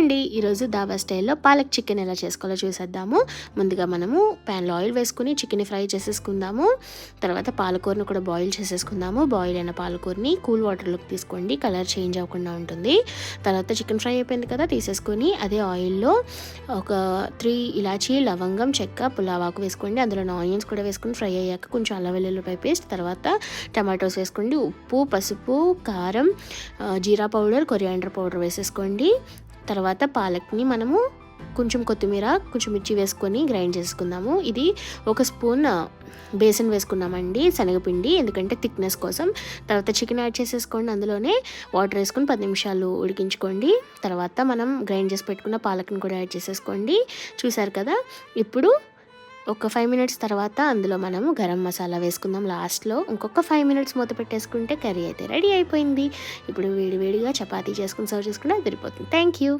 అండి ఈరోజు దాబా స్టైల్లో పాలక్ చికెన్ ఎలా చేసుకోవాలో చూసేద్దాము. ముందుగా మనము ప్యాన్లో ఆయిల్ వేసుకుని చికెన్ ఫ్రై చేసేసుకుందాము. తర్వాత పాలకూరను కూడా బాయిల్ చేసేసుకుందాము. బాయిల్ అయిన పాలకూరని కూల్ వాటర్లోకి తీసుకోండి. కలర్ చేంజ్ అవ్వకుండా ఉంటుంది. తర్వాత చికెన్ ఫ్రై అయిపోయింది కదా తీసేసుకొని అదే ఆయిల్లో ఒక త్రీ ఇలాచీ లవంగం చెక్క పులావాకు వేసుకోండి. అందులో ఆనియన్స్ కూడా వేసుకొని ఫ్రై అయ్యాక కొంచెం అల్లం వెల్లుల్లిపాయ పేస్ట్ తర్వాత టమాటోస్ వేసుకోండి. ఉప్పు పసుపు కారం జీరా పౌడర్ కొరియాండర్ పౌడర్ వేసేసుకోండి. తర్వాత పాలక్ని మనము కొంచెం కొత్తిమీర కొంచెం మిర్చి వేసుకొని గ్రైండ్ చేసుకుందాము. ఇది ఒక స్పూన్ బేసన్ వేసుకున్నామండి శనగపిండి ఎందుకంటే థిక్నెస్ కోసం. తర్వాత చికెన్ యాడ్ చేసేసుకోండి అందులోనే వాటర్ వేసుకొని పది నిమిషాలు ఉడికించుకోండి. తర్వాత మనం గ్రైండ్ చేసి పెట్టుకున్న పాలక్ని కూడా యాడ్ చేసేసుకోండి. చూసారు కదా? ఇప్పుడు ఒక ఫైవ్ మినిట్స్ తర్వాత అందులో మనము గరం మసాలా వేసుకుందాం. లాస్ట్లో ఇంకొక ఫైవ్ మినిట్స్ మూత పెట్టేసుకుంటే కర్రీ అయితే రెడీ అయిపోయింది. ఇప్పుడు వేడివేడిగా చపాతీ చేసుకుని సర్వ్ చేసుకుంటే అది థ్యాంక్ యూ